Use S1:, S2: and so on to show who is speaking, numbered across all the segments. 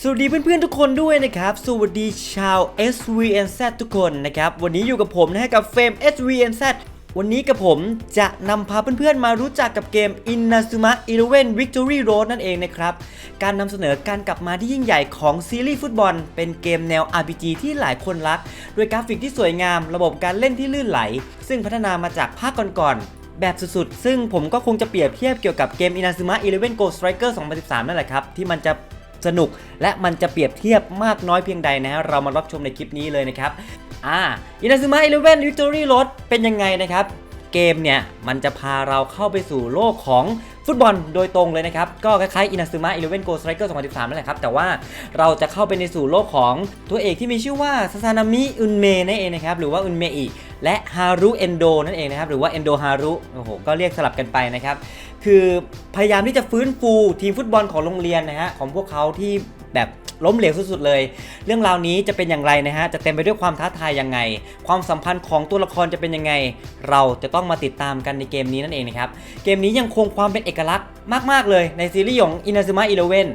S1: สวัสดีเพื่อนๆทุกคนด้วยนะครับ สวัสดีชาว SVNZ ทุกคนนะครับ วันนี้อยู่กับผมนะฮะกับเฟรม SVNZ วันนี้กับผมจะนำพาเพื่อนๆมารู้จักกับเกม Inazuma Eleven Victory Road นั่นเองนะครับ การนำเสนอการกลับมาที่ยิ่งใหญ่ของซีรีส์ฟุตบอล เป็นเกมแนว RPG ที่หลายคนรัก ด้วยกราฟิกที่สวยงาม ระบบการเล่นที่ลื่นไหล ซึ่งพัฒนามาจากภาคก่อนๆแบบสุดๆ ซึ่งผมก็คงจะเปรียบเทียบเกี่ยวกับเกม Inazuma Eleven Go Striker 2013 นั่นแหละครับ ที่มันจะ สนุก และมันจะเปรียบเทียบมากน้อยเพียงใดนะฮะเรามารับชมในคลิปนี้เลยนะครับอ่า Inazuma Eleven Victory Road เป็นยังไงนะครับเกมเนี่ยมันจะพาเราเข้าไปสู่โลกของฟุตบอลโดยตรงเลยนะครับ ก็คล้ายๆ Inazuma Eleven Go Striker 2013นั่นแหละครับ แต่ว่าเราจะเข้าไปในสู่โลกของตัวเอกที่มีชื่อว่าซาซานามิอุนเมนั่นเองนะครับ หรือว่าอุนเมอิ และฮารุเอนโดนั่นเองนะครับหรือว่าเอนโดฮารุโอ้โหก็เรียกสลับกันไปนะครับคือพยายามที่จะฟื้นฟูทีมฟุตบอลของโรงเรียนนะฮะของพวกเขาที่แบบล้มเหลวสุดๆเลย เรื่องราวนี้จะเป็นอย่างไรนะฮะ จะเต็มไปด้วยความท้าทายยังไง ความสัมพันธ์ของตัวละครจะเป็นยังไง เราจะต้องมาติดตามกันในเกมนี้นั่นเองนะครับ เกมนี้ยังคงความเป็นเอกลักษณ์มากๆเลยในซีรีส์ของ Inazuma Eleven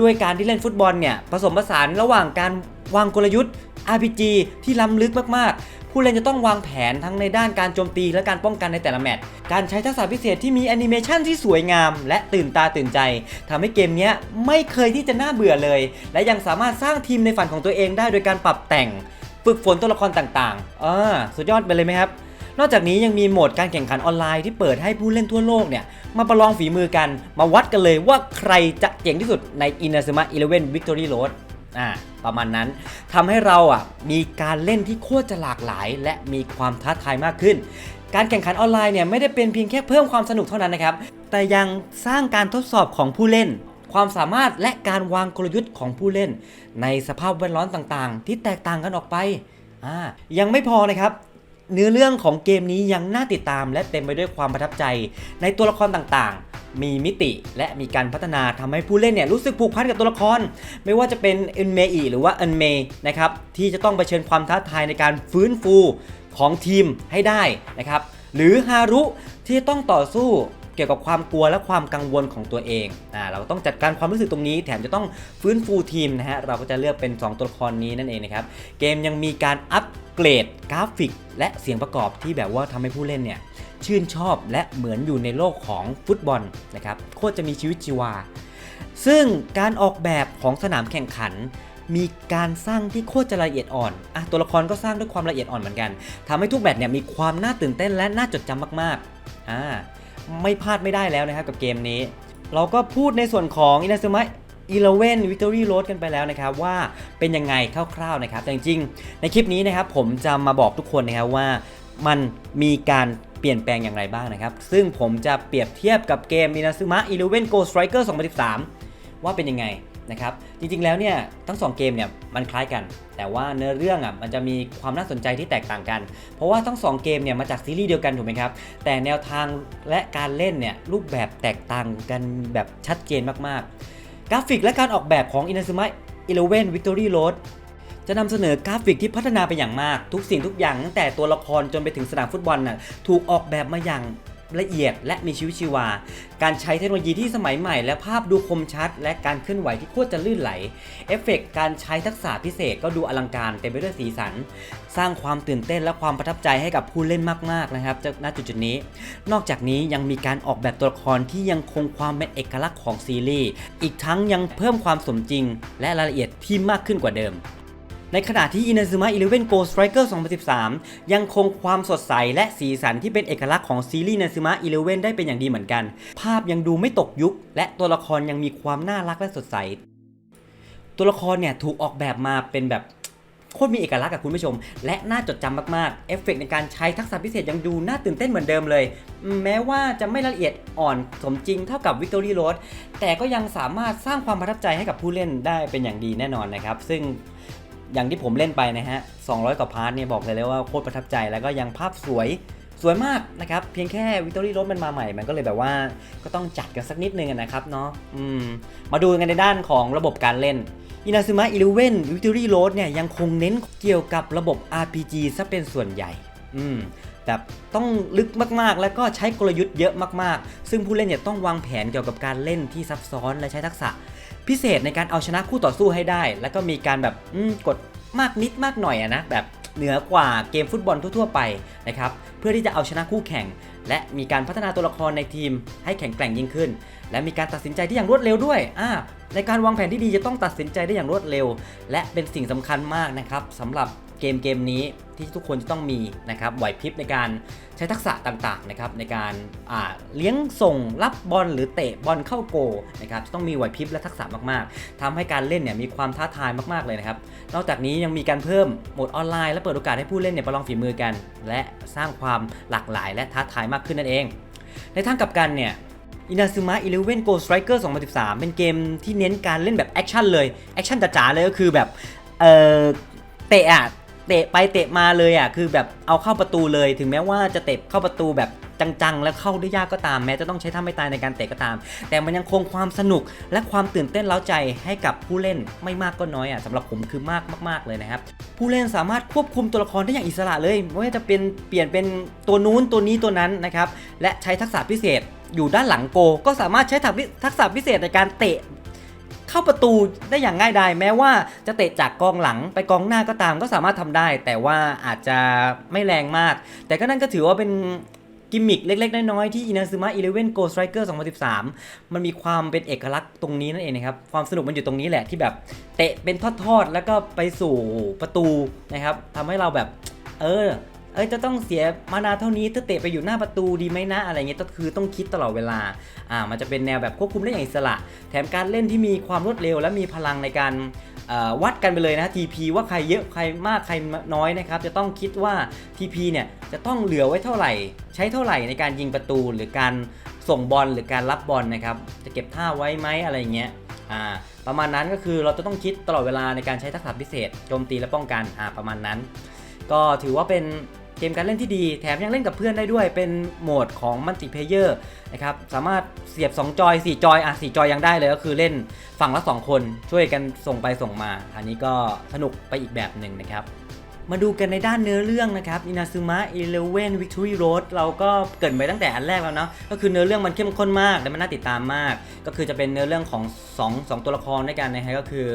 S1: ด้วยการที่เล่นฟุตบอลเนี่ยผสมผสานระหว่างการวางกลยุทธ์ RPG ที่ล้ำลึกมากๆ ผู้เล่นจะต้องวางแผนทั้งในด้านการโจมตีและการป้องกันในแต่ละแมตช์ การใช้ทักษะพิเศษที่มีแอนิเมชันที่สวยงาม และตื่นตาตื่นใจทำให้เกมนี้ไม่เคยที่จะน่าเบื่อเลย และยังสามารถสร้างทีมในฝันของตัวเองได้โดยการปรับแต่ง ฝึกฝนตัวละครต่างๆอ่าสุดยอดไปเลยไหมครับนอกจากนี้ยังมีโหมดการแข่งขันออนไลน์ที่เปิดให้ผู้เล่นทั่วโลกเนี่ย มาประลองฝีมือกัน มาวัดกันเลยว่าใครจะเจ๋งที่สุดใน Inazuma Eleven Victory Road อ่า ประมาณนั้นทำให้เราอะมีการเล่นที่โคตรจะหลากหลาย และมีความท้าทายมากขึ้น การแข่งขันออนไลน์เนี่ยไม่ได้เป็นเพียงแค่เพิ่มความสนุกเท่านั้นนะครับ แต่ยังสร้างการทดสอบของผู้เล่น ความสามารถและการวางกลยุทธ์ของผู้เล่น ในสภาพแวดล้อมต่างๆ ที่แตกต่างกันออกไปอ่ายังไม่พอนะครับเนื้อเรื่องของเกมนี้ยังน่าติดตามและเต็มไปด้วยความประทับใจในตัวละครต่างๆ มีมิติและมีการพัฒนาทำให้ผู้เล่นเนี่ยรู้สึกผูกพันกับตัวละคร ไม่ว่าจะเป็นเอ็นเมอีหรือว่าเอ็นเมนะครับที่จะต้องเผชิญความท้าทายในการฟื้นฟูของทีมให้ได้นะครับหรือฮารุที่ต้องต่อสู้เกี่ยวกับความกลัวและความกังวลของตัวเองอ่าเราต้องจัดการความรู้สึกตรงนี้ แถมจะต้องฟื้นฟูทีมนะฮะเราก็จะเลือกเป็น 2 ตัวละครนี้นั่นเองนะครับเกมยังมีการอัป กรดกราฟิก และเสียงประกอบที่แบบว่าทำให้ผู้เล่นเนี่ยชื่นชอบและเหมือนอยู่ในโลกของฟุตบอลนะครับโคตรจะมีชีวิตชีวา ซึ่งการออกแบบของสนามแข่งขัน มีการสร้างที่โคตรจะละเอียดอ่อนอะตัวละครก็สร้างด้วยความละเอียดอ่อนเหมือนกัน ทำให้ทุกแบบเนี่ยมีความน่าตื่นเต้นและน่าจดจำมากๆอ่าไม่พลาดไม่ได้แล้วนะครับกับเกมนี้ เราก็พูดในส่วนของอินาซึมะ อีเลว์นวิเทอรี่โรสกันไปแล้วนะครับว่าเป็นยังไงคร่าวๆนะครับแต่จริงๆในคลิปนี้นะครับผมจะมาบอกทุกคนนะครับว่ามันมีการเปลี่ยนแปลงอย่างไรบ้างนะครับ ซึ่งผมจะเปรียบเทียบกับเกมมิ Inazuma Eleven โก้สไตรเกอร์2013 ว่าเป็นยังไงนะครับ จริงๆแล้วเนี่ยทั้ง 2 เกมเนี่ยมันคล้ายกัน แต่ว่าเนื้อเรื่องอะมันจะมีความน่าสนใจที่แตกต่างกัน เพราะว่าทั้ง 2 เกมเนี่ยมาจากซีรีส์เดียวกันถูกไหมครับ แต่แนวทางและการเล่นเนี่ยรูปแบบแตกต่างกันแบบชัดเจนมากๆ กราฟิกและการออกแบบของ Inazuma Eleven Victory Road จะนำเสนอกราฟิกที่พัฒนาไปอย่างมาก ทุกสิ่งทุกอย่างตั้งแต่ตัวละครจนไปถึงสนามฟุตบอลน่ะถูกออกแบบมาอย่าง ละเอียดและมีชีวิตชีวา การใช้เทคโนโลยีที่สมัยใหม่ และภาพดูคมชัด และการเคลื่อนไหวที่โคตรจะลื่นไหล เอฟเฟกต์การใช้ทักษะพิเศษก็ดูอลังการเต็มไปด้วยสีสัน สร้างความตื่นเต้นและความประทับใจให้กับผู้เล่นมากๆนะครับจากณจุดจุดนี้ นอกจากนี้ยังมีการออกแบบตัวละครที่ยังคงความเป็นเอกลักษณ์ของซีรีส์ อีกทั้งยังเพิ่มความสมจริง และรายละเอียดที่มากขึ้นกว่าเดิม ในขณะที่ Inazuma Eleven Go Striker 2013 ยังคงความสดใสและสีสันที่เป็นเอกลักษณ์ของซีรีส์ Inazuma Eleven ได้เป็นอย่างดีเหมือนกัน ภาพยังดูไม่ตกยุค และตัวละครยังมีความน่ารักและสดใส ตัวละครเนี่ยถูกออกแบบมาเป็นแบบโคตรมีเอกลักษณ์กับคุณผู้ชม และน่าจดจำมากๆ เอฟเฟกต์ในการใช้ทักษะพิเศษยังดูน่าตื่นเต้นเหมือนเดิมเลย แม้ว่าจะไม่ละเอียดอ่อนสมจริงเท่ากับ Victory Road แต่ก็ยังสามารถสร้างความประทับใจให้กับผู้เล่นได้เป็นอย่างดีแน่นอนนะครับ ซึ่ง อย่างที่ผมเล่นไปนะฮะ 200 กว่าพาร์ทเนี่ยบอกเลยเลยว่าโคตรประทับใจแล้วก็ยังภาพสวยสวยมากนะครับ เพียงแค่วิ c ตอรี่รถมันมาใหม่ มันก็เลยแบบว่าก็ต้องจัดกันสักนิดนึงนะครับเนาะอืมมาดูกันในด้านของระบบการเล่น Inazuma Eleven Victory Road เนี่ยยังคงเน้นเกี่ยวกับระบบ RPG ซะเป็นส่วนใหญ่ อืมแบบต้องลึกมากๆ แล้วก็ใช้กลยุทธ์เยอะมากๆ ซึ่งผู้เล่นเนี่ยต้องวางแผนเกี่ยวกับการเล่นที่ซับซ้อนและใช้ทักษะ พิเศษในการเอาชนะคู่ต่อสู้ให้ได้ แล้วก็มีการแบบกดมากนิดมากหน่อยอะนะแบบเหนือกว่าเกมฟุตบอลทั่วๆไปนะครับเพื่อที่จะเอาชนะคู่แข่ง และมีการพัฒนาตัวละครในทีมให้แข็งแกร่งยิ่งขึ้น และมีการตัดสินใจที่อย่างรวดเร็วด้วยอ่าในการวางแผนที่ดีจะต้องตัดสินใจได้อย่างรวดเร็ว และเป็นสิ่งสำคัญมากนะครับสำหรับเกมเกมนี้ ที่ทุกคนจะต้องมีนะครับไหวพริบในการใช้ทักษะต่างๆนะครับในการเลี้ยงส่งรับบอลหรือเตะบอลเข้าโกลนะครับจะต้องมีไหวพริบและทักษะมากๆทำให้การเล่นเนี่ยมีความท้าทายมากๆเลยนะครับนอกจากนี้ยังมีการเพิ่มโหมดออนไลน์และเปิดโอกาสให้ผู้เล่นเนี่ยประลองฝีมือกัน และสร้างความหลากหลาย และท้าทายมากขึ้นนั่นเอง ในทางกลับกันเนี่ยอินาซึมะ11 Go Striker 2013 เป็นเกมที่เน้นการเล่นแบบแอคชั่นเลย แอคชั่นจ๋าๆเลยก็คือแบบ เออเตะอะ เตะไปเตะมาเลยอะคือแบบเอาเข้าประตูเลย ถึงแม้ว่าจะเตะเข้าประตูแบบจังๆ แล้วเข้าได้ยากก็ตามแม้จะต้องใช้ท่าไม่ตายในการเตะก็ตาม แต่มันยังคงความสนุกและความตื่นเต้นเล้าใจให้กับผู้เล่นไม่มากก็น้อยอะสำหรับผมคือมากมากๆเลยนะครับ ผู้เล่นสามารถควบคุมตัวละครได้อย่างอิสระเลยไม่ว่าจะเป็นเปลี่ยนเป็นตัวนู้นตัวนี้ตัวนั้นนะครับและใช้ทักษะพิเศษอยู่ด้านหลังโก ก็สามารถใช้ทักษะพิเศษในการเตะ เข้าประตูได้อย่างง่ายดายแม้ว่าจะเตะจากกองหลังไปกองหน้าก็ตามก็สามารถทำได้ แต่ว่าอาจจะไม่แรงมาก แต่ก็นั่นก็ถือว่าเป็นกิมมิคเล็ก ๆ น้อย ๆ ที่อินาซึมะ11 Go Striker 2013 มันมีความเป็นเอกลักษณ์ตรงนี้นั่นเองนะครับ ความสนุกมันอยู่ตรงนี้แหละที่แบบเตะเป็นทอด ๆ แล้วก็ไปสู่ประตูนะครับทำให้เราแบบ เออ อ้ยจะต้องเสียมานาเท่านี้ถ้าเตะไปอยู่หน้าประตูดีไหมนะอะไรเงี้ยก็คือต้องคิดตลอดเวลาอ่ามันจะเป็นแนวแบบควบคุมได้อย่างอิสระ แถมการเล่นที่มีความรวดเร็ว และมีพลังในการวัดกันไปเลยนะ TP ว่าใครเยอะใครมากใครน้อยนะครับ จะต้องคิดว่า TP เนี่ยจะต้องเหลือไว้เท่าไหร่ ใช้เท่าไหร่ในการยิงประตูหรือการส่งบอลหรือการรับบอลนะครับ จะเก็บท่าไว้ไหมอะไรเงี้ยอ่าประมาณนั้นก็คือเราจะต้องคิดตลอดเวลาในการใช้ทักษะพิเศษโจมตีและป้องกันอ่าประมาณนั้น ก็ถือว่าเป็น เกมการเล่นที่ดี แถมยังเล่นกับเพื่อนได้ด้วย เป็นโหมดของมัลติเพเยอร์นะครับ สามารถเสียบ 2 จอย 4 จอย อะ 4 จอยยังได้เลยก็คือเล่นฝั่งละ 2 คนช่วยกันส่งไปส่งมา อันนี้ก็สนุกไปอีกแบบหนึ่งนะครับ มาดูกันในด้านเนื้อเรื่องนะครับอินาซึมะ11 Victory Road เราก็เกิดไปตั้งแต่อันแรกแล้วเนาะก็คือเนื้อเรื่องมันเข้มข้นมากและมันน่าติดตามมาก ก็คือจะเป็นเนื้อเรื่องของ2 2ตัวละครด้วยกันนะฮะก็คือ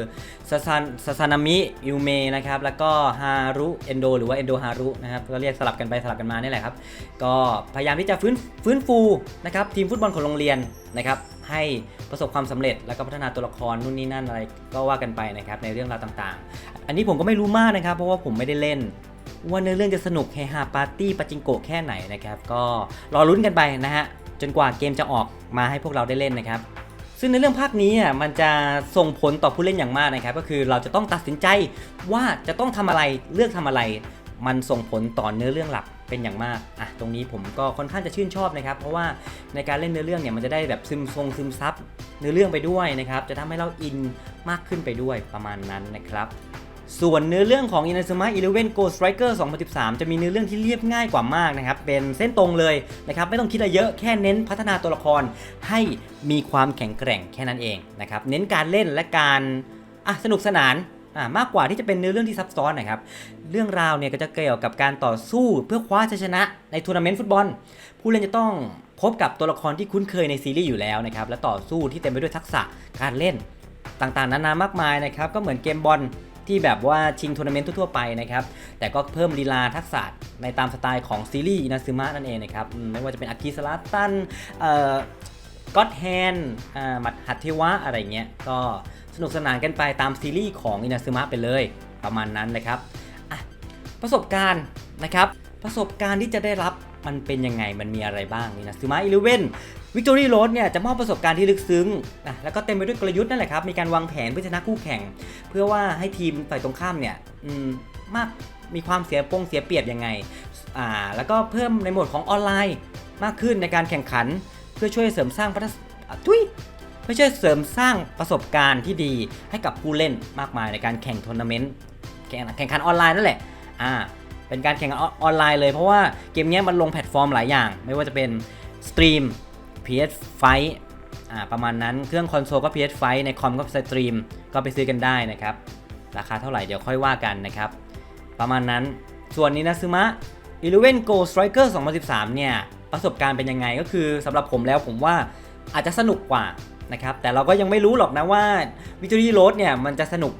S1: ซาซานซาซานามิยูเมนะครับแล้วก็ฮารุเอนโดหรือว่าเอนโดฮารุนะครับก็เรียกสลับกันไปสลับกันมานี่แหละครับ ก็พยายามที่จะฟื้นฟื้นฟูนะครับทีมฟุตบอลของโรงเรียนนะครับให้ประสบความสำเร็จแล้วก็พัฒนาตัวละครนู่นนี่นั่นอะไรก็ว่ากันไปนะครับในเรื่องราวต่างๆ อันนี้ผมก็ไม่รู้มากนะครับ เพราะว่าผมไม่ได้เล่น ว่าเนื้อเรื่องจะสนุกเฮฮาปาร์ตี้ปาจิงโกะแค่ไหนนะครับ ก็รอลุ้นกันไปนะฮะ จนกว่าเกมจะออกมาให้พวกเราได้เล่นนะครับ ซึ่งในเรื่องภาคนี้อะมันจะส่งผลต่อผู้เล่นอย่างมากนะครับ ก็คือเราจะต้องตัดสินใจว่าจะต้องทำอะไรเลือกทำอะไร มันส่งผลต่อเนื้อเรื่องหลักเป็นอย่างมาก อะ ตรงนี้ผมก็ค่อนข้างจะชื่นชอบนะครับ เพราะว่าในการเล่นเนื้อเรื่องเนี่ยมันจะได้แบบซึมทรงซึมซับเนื้อเรื่องไปด้วยนะครับ จะทำให้เราอินมากขึ้นไปด้วยประมาณนั้นนะครับ ส่วนเนื้อเรื่องของ Inazuma Eleven Go Striker 2013 จะมีเนื้อเรื่องที่เรียบง่ายกว่ามากนะครับ เป็นเส้นตรงเลยนะครับ ไม่ต้องคิดอะไรเยอะ แค่เน้นพัฒนาตัวละครให้มีความแข็งแกร่งแค่นั้นเองนะครับ เน้นการเล่นและการอะสนุกสนานมากกว่าที่จะเป็นเนื้อเรื่องที่ซับซ้อนนะครับ เรื่องราวเนี่ยก็จะเกี่ยวกับการต่อสู้เพื่อคว้าชัยชนะในทัวร์นาเมนต์ฟุตบอล ผู้เล่นจะต้องพบกับตัวละครที่คุ้นเคยในซีรีส์อยู่แล้วนะครับ และต่อสู้ที่เต็มไปด้วยทักษะการเล่นต่างๆ นานามากมายนะครับ ก็เหมือนเกมบอล ที่แบบว่าชิงทัวร์นาเมนต์ทั่วๆไปนะครับ แต่ก็เพิ่มลีลาทักษะในตามสไตล์ของซีรีส์อินาซึมะนั่นเองนะครับ ไม่ว่าจะเป็นอากิสลาตันเอ่อก็อตแฮนมัดหัตเทวะอะไรเงี้ย ก็สนุกสนานกันไปตามซีรีส์ของอินาซึมะไปเลยประมาณนั้นนะครับประสบการณ์นะครับประสบการณ์ที่จะได้รับ มันเป็นยังไงมันมีอะไรบ้างนี่นะซึมะอีเลเว่นวิกตอรี่โรดเนี่ยจะมอบประสบการณ์ที่ลึกซึ้งนะแล้วก็เต็มไปด้วยกลยุทธ์นั่นแหละครับ มีการวางแผนเพื่อชนะคู่แข่ง เพื่อว่าให้ทีมฝ่ายตรงข้ามเนี่ยมากมีความเสียปงเสียเปรียบยังไงอ่าแล้วก็เพิ่มในโหมดของออนไลน์มากขึ้นในการแข่งขัน เพื่อช่วยเสริมสร้างพัฒอะทุยเพื่อช่เสริมสร้างประสบการณ์ที่ดีให้กับผู้เล่นมากมายในการแข่งทัวร์นาเมนต์แข่งแข่งขันออนไลน์นั่นแหละอ่า เป็นการแข่งขันออนไลน์เลยเพราะว่าเกมนี้มันลงแพลตฟอร์มหลายอย่าง ไม่ว่าจะเป็นสตรีม PS Fight อ่าประมาณนั้นเครื่องคอนโซลก็ PS Fight ในคอมก็สตรีมก็ไปซื้อกันได้นะครับ ราคาเท่าไหร่เดี๋ยวค่อยว่ากันนะครับ ประมาณนั้นส่วนนี้นะซึมะ Eleven Go Striker 2013 เนี่ย ประสบการณ์เป็นยังไงก็คือสำหรับผมแล้วผมว่าอาจจะสนุกกว่านะครับ แต่เราก็ยังไม่รู้หรอกนะว่า Victory Road เนี่ย มันจะสนุก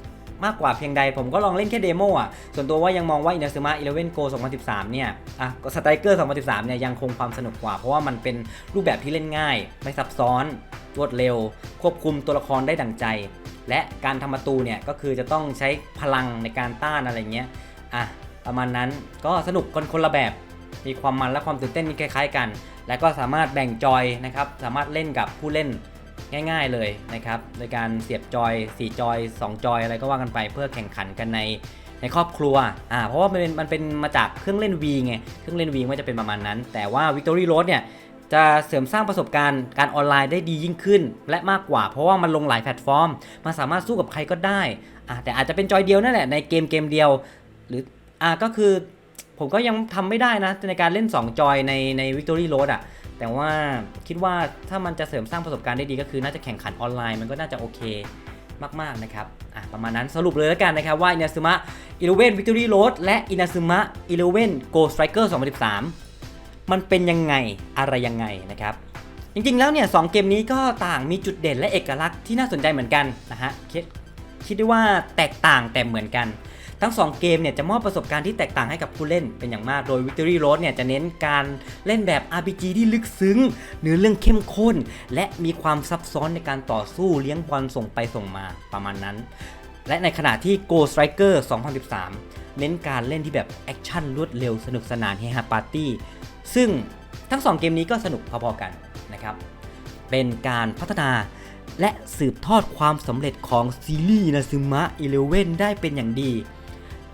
S1: มากกว่าเพียงใด ผมก็ลองเล่นแค่เดโมอะ ส่วนตัวว่ายังมองว่า Inazuma Eleven Go 2013 เนี่ย อะก็ Striker 2013 เนี่ยยังคงความสนุกกว่า เพราะว่ามันเป็นรูปแบบที่เล่นง่าย ไม่ซับซ้อน รวดเร็ว ควบคุมตัวละครได้ดั่งใจ และการทำประตูเนี่ยก็คือจะต้องใช้พลังในการต้านอะไรเงี้ย อะประมาณนั้นก็สนุกคนคนละแบบ มีความมันและความตื่นเต้นนี่คล้ายๆกัน และก็สามารถแบ่งจอยนะครับ สามารถเล่นกับผู้เล่น ง่ายๆเลยนะครับโดยการเสียบจอย 4 จอย 2 จอยอะไรก็ว่ากันไปเพื่อแข่งขันกันในในครอบครัวอ่าเพราะว่ามันเป็นมันเป็นมาจากเครื่องเล่น V ไงเครื่องเล่น V มันจะเป็นประมาณนั้น แต่ว่า Victory Road เนี่ยจะเสริมสร้างประสบการณ์การออนไลน์ได้ดียิ่งขึ้น และมากกว่าเพราะว่ามันลงหลายแพลตฟอร์ม มันสามารถสู้กับใครก็ได้อะแต่อาจจะเป็นจอยเดียวนั่นแหละในเกมเกมเดียว หรืออะก็คือผมก็ยังทำไม่ได้นะในการเล่น 2 จอยในใน Victory Road อะ แต่ว่าคิดว่าถ้ามันจะเสริมสร้างประสบการณ์ได้ดีก็คือน่าจะแข่งขันออนไลน์มันก็น่าจะโอเคมาก ๆ นะครับอะประมาณนั้นสรุปเลยแล้วกันนะครับ ว่า Inazuma Eleven Victory Road และ Inazuma Eleven Go Striker 2013 มันเป็นยังไงอะไรยังไงนะครับ จริง ๆ แล้วเนี่ยสองเกมนี้ก็ต่างมีจุดเด่นและเอกลักษณ์ที่น่าสนใจเหมือนกันนะฮะคิดคิดได้ว่าแตกต่างแต่เหมือนกัน ทั้ง 2 เกมเนี่ยจะมอบประสบการณ์ที่แตกต่างให้กับผู้เล่นเป็นอย่างมาก โดย Victory Road เนี่ยจะเน้นการเล่นแบบ RPG ที่ลึกซึ้ง เนื้อเรื่องเข้มข้น และมีความซับซ้อนในการต่อสู้เลี้ยงบอลส่งไปส่งมาประมาณนั้น และในขณะที่ Go Striker 2013 เน้นการเล่นที่แบบแอคชั่นรวดเร็วสนุกสนานเฮฮาปาร์ตี้ ซึ่งทั้ง 2 เกมนี้ก็สนุกพอๆกันนะครับ เป็นการพัฒนาและสืบทอดความสำเร็จของซีรีส์นาซึมะอีเลเวนได้เป็นอย่างดี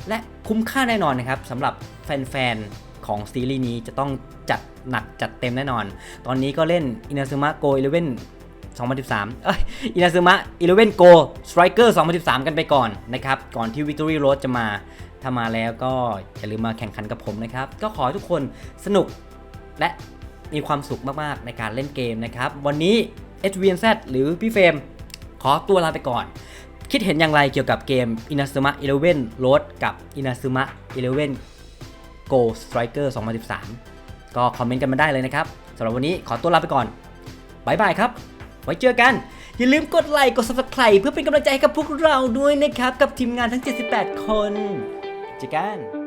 S1: และคุ้มค่าแน่นอนนะครับสำหรับแฟนๆ ของซีรีส์นี้จะต้องจัดหนักจัดเต็มแน่นอน ตอนนี้ก็เล่น Inazuma Go 11 2013 เอ้ย Inazuma 11 Go Striker 2013 กันไปก่อนนะครับ ก่อนที่ Victory Road จะมา ถ้ามาแล้วก็อย่าลืมมาแข่งขันกับผมนะครับ ก็ขอให้ทุกคนสนุกและมีความสุขมาก ๆ ในการเล่นเกมนะครับ วันนี้ HVNZ หรือพี่เฟรมขอตัวลาไปก่อน คิดเห็นอย่างไรเกี่ยวกับเกม Inazuma Eleven Road กับ Inazuma Eleven Go Striker 2013 ก็คอมเมนต์กันมาได้เลยนะครับสำหรับวันนี้ขอตัวลาไปก่อนบายบายครับ ไว้เจอกัน อย่าลืมกดไลค์กด subscribe เพื่อเป็นกำลังใจให้กับพวกเราด้วยนะครับ กับทีมงานทั้ง 78 คน เจอกัน